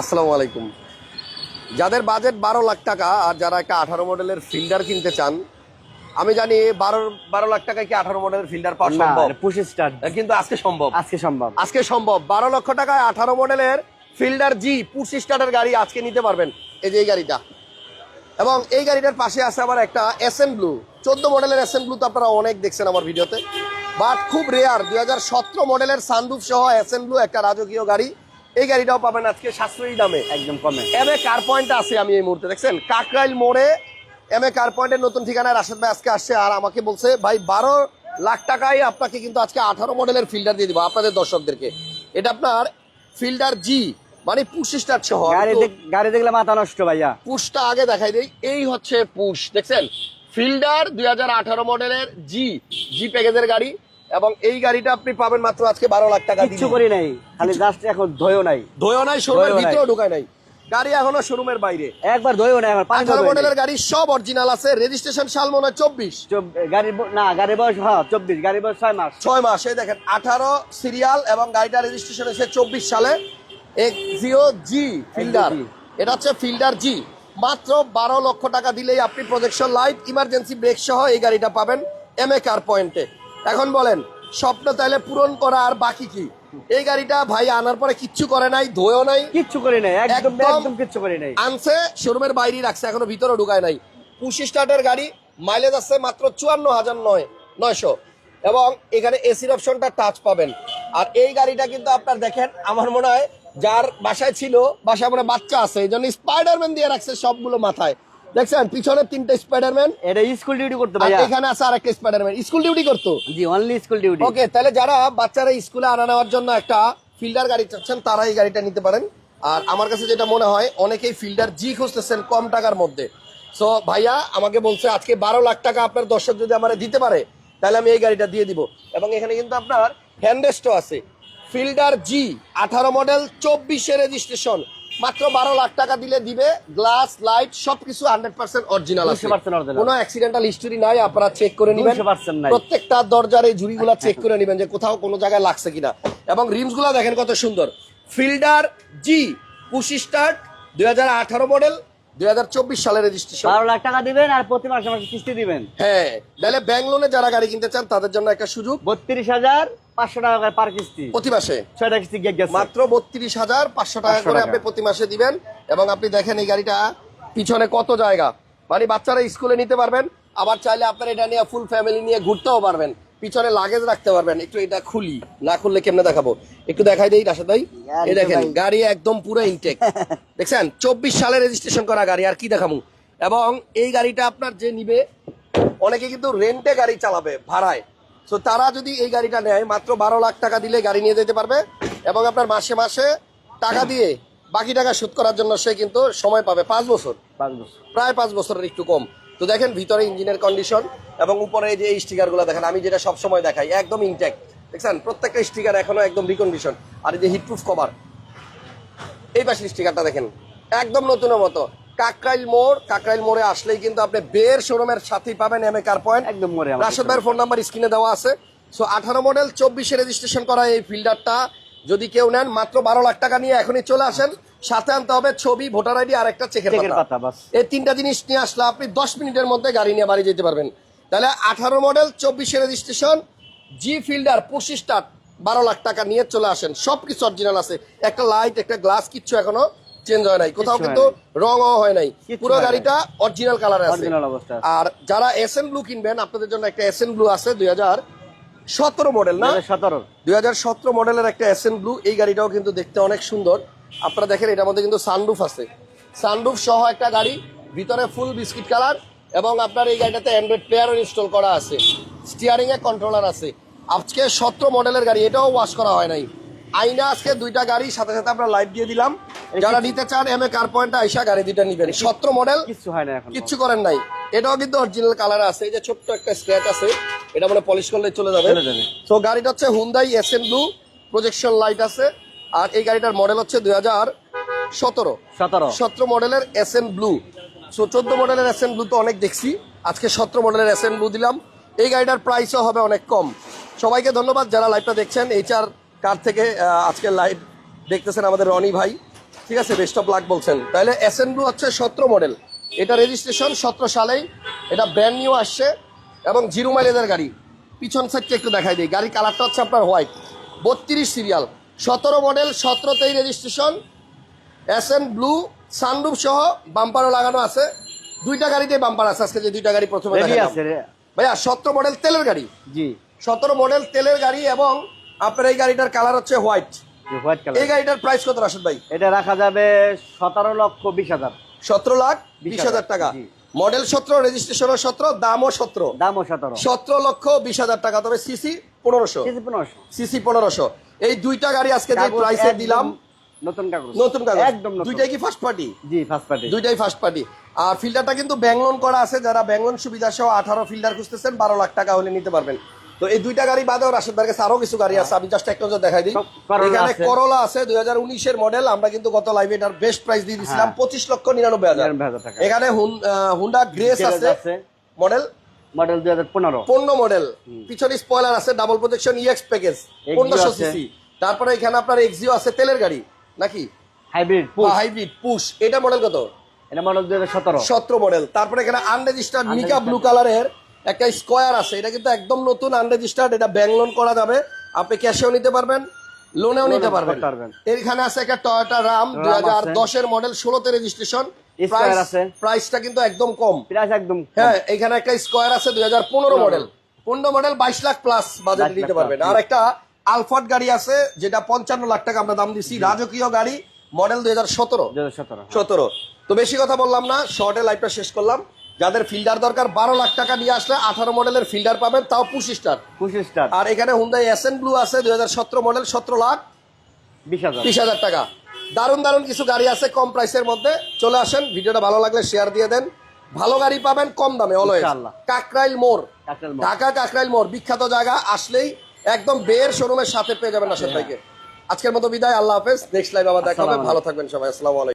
আসসালামু আলাইকুম। যাদের বাজেট বারো লাখ টাকা আর যারা একটা আঠারো মডেলের ফিল্ডার কিনতে চান আমি জানি বারো বারো লাখ টাকায় কি আঠারো মডেলের ফিল্ডার পাওয়া সম্ভব? পুশ স্টার্ট কিন্তু আজকে সম্ভব। আজকে সম্ভব। আজকে সম্ভব। বারো লক্ষ টাকায় আঠারো মডেলের ফিল্ডার জি পুশ স্টার্টের গাড়ি আজকে নিতে পারবেন। এই যে এই গাড়িটা। এবং এই গাড়িটার পাশে আছে আবার একটা এস এন ব্লু চোদ্দ মডেলের এস এন ব্লু তো আপনারা অনেক দেখছেন আমার ভিডিওতে। বাট খুব রেয়ার দুই হাজার সতেরো মডেলের সানরুফ সহ এস এন ব্লু একটা রাজকীয় গাড়ি। এই গাড়িটাও পাবেন আজকে সাশ্রয়ী দামে। একদম কমে। এম এ কার পয়েন্ট আছে আমি এই মুহূর্তে দেখছেন? কাকরাইল মোড়ে এম এ কার পয়েন্টের নতুন ঠিকানায় রাশেদ ভাই আজকে আসছে আর আমাকে বলছে ভাই বারো লাখ টাকায় আপনাকে কিন্তু আজকে আঠারো মডেলের ফিল্ডার দিয়ে দিব আপনাদের দর্শকদেরকে। এটা আপনার ফিল্ডার জি মানে পুশ স্টার সহ। গাড়ি দেখ- গাড়ি দেখলে মাথা নষ্ট ভাইয়া। পুশটা আগে দেখাই দেই এই হচ্ছে পুশ দেখছেন? ফিল্ডার দুই হাজার আঠারো মডেলের জি জি প্যাকেজের গাড়ি। এবং এই গাড়িটা আপনি পাবেন মাত্র আজকে বারো লাখ টাকা কিছু করি নাই খালি জাস্ট এখন ধোয়ও নাই। ধোয় নাই শোরুমের ধোয়ও। ভিতরেও ঢুকায় নাই। গাড়ি এখনও শোরুমের বাইরে। একবার ধোয়ও নাই পানি আঠারো মডেলের গাড়ি সব অরিজিনাল আছে রেজিস্ট্রেশন সাল মনে হয় চব্বিশ। ব- না গাড়ি বয়স হ্যাঁ চব্বিশ গাড়ি বয়স ছয় মাস। ছয় মাস এই দেখেন আঠারো সিরিয়াল এবং গাড়িটা রেজিস্ট্রেশন এসে চব্বিশ সালে। এক জিও জি ফিল্ডার। এটা হচ্ছে ফিল্ডার জি। মাত্র বারো লক্ষ টাকা দিলেই আপনি প্রজেকশন লাইট ইমার্জেন্সি ব্রেক সহ এই গাড়িটা পাবেন এম এ কার পয়েন্টে এখন বলেন স্বপ্ন তাহলে পূরণ করা আর বাকি কি? এই গাড়িটা ভাই আনার পরে কিচ্ছু করে নাই ধোয়ও নাই কিচ্ছু করে নাই একদম একদম- কিচ্ছু করি নাই। আনছে শোরুমের বাইরে রাখছে এখনও ভিতরে ঢুকায় নাই। পুশ স্টার্টের গাড়ি মাইলেজ আছে মাত্র চুয়ান্ন হাজার নয় নয়শো। এবং এখানে এসির অপশনটা টাচ পাবেন। আর এই গাড়িটা কিন্তু আপনার দেখেন আমার মনে হয় যার বাসায় ছিল বাসায় মনে বাচ্চা আছে এই জন্য স্পাইডারম্যান দিয়ে রাখছে সবগুলো মাথায়। দেখছেন পিছনে তিনটে স্পাইডারম্যান এটা স্কুল ডিউটি করতে ভাইয়া। এখানে আছে আরেকটা স্পাইডারম্যান স্কুল ডিউটি করতো? জি অনলি স্কুল ডিউটি ওকে তাহলে যারা বাচ্চারা স্কুলে আনা নেওয়ার জন্য একটা ফিল্ডার গাড়ি চাচ্ছেন তারা এই গাড়িটা নিতে পারেন। আর আমার কাছে যেটা মনে হয় অনেকেই ফিল্ডার জি খুঁজতেছেন কম টাকার মধ্যে। সো ভাইয়া আমাকে বলছে আজকে বারো লাখ টাকা আপনার দর্শক যদি আমার দিতে পারে তাহলে আমি এই গাড়িটা দিয়ে দিব। এবং এখানে কিন্তু আপনার হ্যান্ডরেস্টও আছে। ফিল্ডার জি আঠারো মডেল চব্বিশে রেজিস্ট্রেশন মাত্র বারো লাখ টাকা দিলে দিবে গ্লাস লাইট সবকিছু হান্ড্রেড পার্সেন্ট অরিজিনাল আছে। কোনো অ্যাক্সিডেন্টাল হিস্টোরি নাই আপনারা চেক করে নেবেন। 200% প্রত্যেকটা দরজার এই ঝুড়িগুলা চেক করে নেবেন যে কোথাও কোনো জায়গায় লাগছে কিনা। এবং রিমসগুলা দেখেন কত সুন্দর। ফিল্ডার জি পুশি স্টার্ট দুই মডেল দুই সালের রেজিস্ট্রেশন বারো লাখ টাকা দিবেন আর প্রতি মাসে মাসে কিস্তি দিবেন। হ্যাঁ তাহলে ব্যাংক লোনে যারা গাড়ি কিনতে চান তাদের জন্য একটা সুযোগ। বত্রিশ হাজার পাঁচশো টাকা করে পার কিস্তি। প্রতি মাসে? ছয়টা কিস্তি গেছে। মাত্র বত্রিশ হাজার পাঁচশো টাকা করে আপনি প্রতি মাসে দিবেন। এবং আপনি দেখেন এই গাড়িটা পিছনে কত জায়গা। মানে বাচ্চারা স্কুলে নিতে পারবেন আবার চাইলে আপনার এটা নিয়ে ফুল ফ্যামিলি নিয়ে ঘুরতেও পারবেন। পিছনে লাগেজ রাখতে পারবেন। একটু এটা খুলি। না খুললে কেমনে দেখাবো? একটু দেখাই দেই রাশেদ ভাই। এই দেখেন গাড়ি একদম পুরো ইনটেক দেখছেন? চব্বিশ সালে রেজিস্ট্রেশন করা গাড়ি আর কি দেখাবো? এবং এই গাড়িটা আপনার যে নিবে অনেকে কিন্তু রেন্টে গাড়ি চালাবে ভাড়ায়। তো তারা যদি এই গাড়িটা নেয় মাত্র বারো লাখ টাকা দিলে গাড়ি নিয়ে যেতে পারবে এবং আপনার মাসে মাসে টাকা দিয়ে বাকি টাকা শোধ করার জন্য সে কিন্তু সময় পাবে পাঁচ বছর। পাঁচ বছর। প্রায় পাঁচ বছরের একটু কম। তো দেখেন ভিতরে ইঞ্জিনের কন্ডিশন এবং উপরে যে এই স্টিকারগুলো দেখেন আমি যেটা সব সময় দেখাই একদম ইনট্যাক্ট দেখছেন? প্রত্যেকটা স্টিকার এখনও একদম রিকন্ডিশন আর এই যে হিটপ্রুফ কভার এই পাশের স্টিকারটা দেখেন একদম নতুনের মতো। কাকরাইল মোড় কাকরাইল মোড়ে আসলেই কিন্তু আপনি বের শোরুমের সাথেই পাবেন এম এ কার পয়েন্ট একদম আমার রাশেদ ভাইয়ের ফোন নাম্বার স্ক্রিনে দেওয়া আছে। সো আঠারো মডেল চব্বিশে রেজিস্ট্রেশন করা এই ফিল্ডারটা যদি কেউ নেন মাত্র বারো লাখ টাকা নিয়ে এখনই চলে আসেন। সাথে আনতে হবে ছবি ভোটার আইডি আর একটা চেকের পাতা, এই তিনটা জিনিস নিয়ে আসলে আপনি দশ মিনিটের মধ্যে গাড়ি নিয়ে বাড়ি যেতে পারবেন। তাহলে আঠারো মডেল চব্বিশে রেজিস্ট্রেশন জি ফিল্ডার পঁচিশটা বারো লাখ টাকা নিয়ে চলে আসেন। সব কিছু অরিজিনাল আছে। একটা লাইট একটা গ্লাস কিচ্ছু এখনও চেঞ্জ হয় নাই। কোথাও কিন্তু রঙও হয় নাই। পুরো গাড়িটা অরিজিনাল কালারে আছে। অবস্থা আর যারা এস এন ব্লু কিনবেন আপনাদের জন্য একটা এস এন ব্লু আছে দুই হাজার সতেরো মডেল না? সতেরো। দুই হাজার সতেরো মডেলের একটা এস এন ব্লু এই গাড়িটাও কিন্তু দেখতে অনেক সুন্দর। আপনারা দেখেন এটার মধ্যে কিন্তু সানরুফ আছে। সানরুফ সহ একটা গাড়ি ভিতরে ফুল বিস্কিট কালার এবং আপনার এই গাড়িটাতে অ্যান্ড্রয়েড প্লেয়ারও ইনস্টল করা আছে। স্টিয়ারিং এ কন্ট্রোলার আছে। আজকে সতেরো মডেলের গাড়ি এটাও ওয়াশ করা হয় নাই। আইনা আজকে দুইটা গাড়ি সাথে সাথে আমরা লাইভ দিয়ে দিলাম। যারা নিতে চান এম এ কার পয়েন্ট আইসা গাড়ি দুইটা নিবেন। সতেরো মডেল কিচ্ছু হয় না এখন। করেন নাই। এটাও কিন্তু অরিজিনাল কালার আছে। এই যে ছোট্ট একটা স্ক্র্যাচ আছে এটা মানে পলিশ করলে চলে যাবে। তো গাড়িটা হচ্ছে Hyundai S N blue projection light আছে। আর এই গাড়িটার মডেল হচ্ছে দুই হাজার সতেরো। সতেরো। সতেরো মডেলের এস এন ব্লু সো চোদ্দ মডেলের এস এন ব্লু তো অনেক দেখছি। আজকে সতেরো মডেলের এস এন ব্লু দিলাম। এই গাড়িটার প্রাইসও হবে অনেক কম। সবাইকে ধন্যবাদ যারা লাইভটা দেখছেন। এইচআর কার থেকে আজকের লাইভ দেখতেছেন আমাদের রনি ভাই। ঠিক আছে বেস্ট অফ লাক বলছেন। তাহলে এস এন ব্লু হচ্ছে সতেরো মডেল এটা রেজিস্ট্রেশন সতেরো সালেই। এটা ব্র্যান্ড নিউ আসছে এবং জিরো মাইলেজের গাড়ি। পিছন সাইডটা একটু দেখাই দিই। গাড়ির কালারটা হচ্ছে আপনার হোয়াইট বত্রিশ সিরিয়াল সতেরো model সতেরোতেই registration S N blue sunroof সহ বাম্পারও লাগানো আছে। দুইটা গাড়িতে বাম্পার আছে। আজকে যে দুইটা গাড়ি প্রথমে ভাইয়া সতেরো মডেল তেলের গাড়ি। জি। সতেরো মডেল তেলের গাড়ি এবং আপনার এই গাড়িটার কালার হচ্ছে হোয়াইট হোয়াইট এই কালার গাড়িটার প্রাইস কত রাশেদ ভাই? এটা রাখা যাবে সতেরো লক্ষ বিশ হাজার। সতেরো লাখ বিশ বিশ হাজার টাকা। মডেল সতেরো রেজিস্ট্রেশনও সতেরো দামও সতেরো। দামও সতেরো। সতেরো লক্ষ বিশ হাজার টাকা তবে সিসি পনেরোশো। সিসি পনেরোশো। এই দুইটা গাড়ি আজকে যে প্রাইসে দিলাম নতুন কাগজ। নতুন কাগজ। একদম দুইটাই কি ফার্স্ট পার্টি জি ফার্স্ট পার্টি দুইটাই ফার্স্ট পার্টি আর ফিল্টারটা কিন্তু ব্যাংলোন করা আছে যারা ব্যাংলোন সুবিধা সহ আঠারো ফিল্টার খুঁজতেছেন বারো লাখ টাকা হলে নিতে পারবেন। তো এই দুইটা গাড়ি বাদেও রাশেদ ভাইয়ের কাছে আরও কিছু গাড়ি আছে আমি জাস্ট একটা নজর দেখাই দিই। এখানে করলা আছে দুই হাজার উনিশের মডেল আমরা কিন্তু গত লাইভে এটার বেস্ট প্রাইস দিয়ে দিয়েছিলাম হ্যাঁ। পঁচিশ লক্ষ নিরানব্বই হাজার। এখানে হুন্ডা গ্রেস আছে। মডেল মডেল দুই হাজার পনেরো। পনেরো মডেল পিছনে স্পয়লার আছে ডাবল প্রোটেকশন ইএক্স প্যাকেজ পনেরোশো সিসি তারপরে এখানে আপনার এক্সিও আছে তেলের গাড়ি নাকি? হাইব্রিড হাইব্রিড পুশ এটা মডেল কত? এটা মডেল দুই হাজার সতেরো। সতেরো মডেল তারপরে এখানে আনরেজিস্টার্ড মিকা। ব্লু কালারের একটা স্কোয়ার আছে এটা কিন্তু একদম নতুন আনরেজিস্টার্ড এটা ব্যাংক লোন করা যাবে। আপনি ক্যাশেও নিতে পারবেন লোনেও নিতে পারবেন। এখানে আছে একটা টয়োটা রাম দুই হাজার দশের মডেল ষোলোতে রেজিস্ট্রেশন প্রাইসটা কিন্তু একদম কম। প্রাইস একদম হ্যাঁ এখানে একটা স্কোয়ার আছে দুই হাজার পনেরো মডেল পনেরো মডেল বাইশ লাখ প্লাস বাজেট নিতে পারবেন। আর একটা আলফাট গাড়ি আছে যেটা পঞ্চান্ন লাখ টাকা আমরা দাম দিচ্ছি রাজকীয় গাড়ি মডেল দুই হাজার সতেরো। দুই হাজার সতেরো সতেরো। তো বেশি কথা বললাম না শর্টে লাইফটা শেষ করলাম। যাদের ফিল্ডার দরকার বারো লাখ টাকা নিয়ে আসলে আঠারো মডেলের ফিল্ডার পাবেন তাও পঁচিশ স্টার। পঁচিশ স্টার। আর এখানে হুন্দাই এস এন ব্লু আছে দুই হাজার সতেরো মডেল সতেরো লাখ বিশ হাজার। টাকা। দারুণ দারুণ কিছু গাড়ি আছে কম প্রাইসের মধ্যে। চলে আসেন ভিডিওটা ভালো লাগলে শেয়ার দিয়ে দেন। ভালো গাড়ি পাবেন কম দামে অলওয়েজ কাকরাইল মোড়। ঢাকা কাকরাইল মোড় বিখ্যাত জায়গা আসলেই একদম বের শোরুমের সাথে পেয়ে যাবেন আসাদ ভাইকে। আজকের মতো বিদায় আল্লাহ হাফেজ। নেক্সট লাইভ আবার দেখা হবে। ভালো থাকবেন সবাই। আসসালামু আলাইকুম।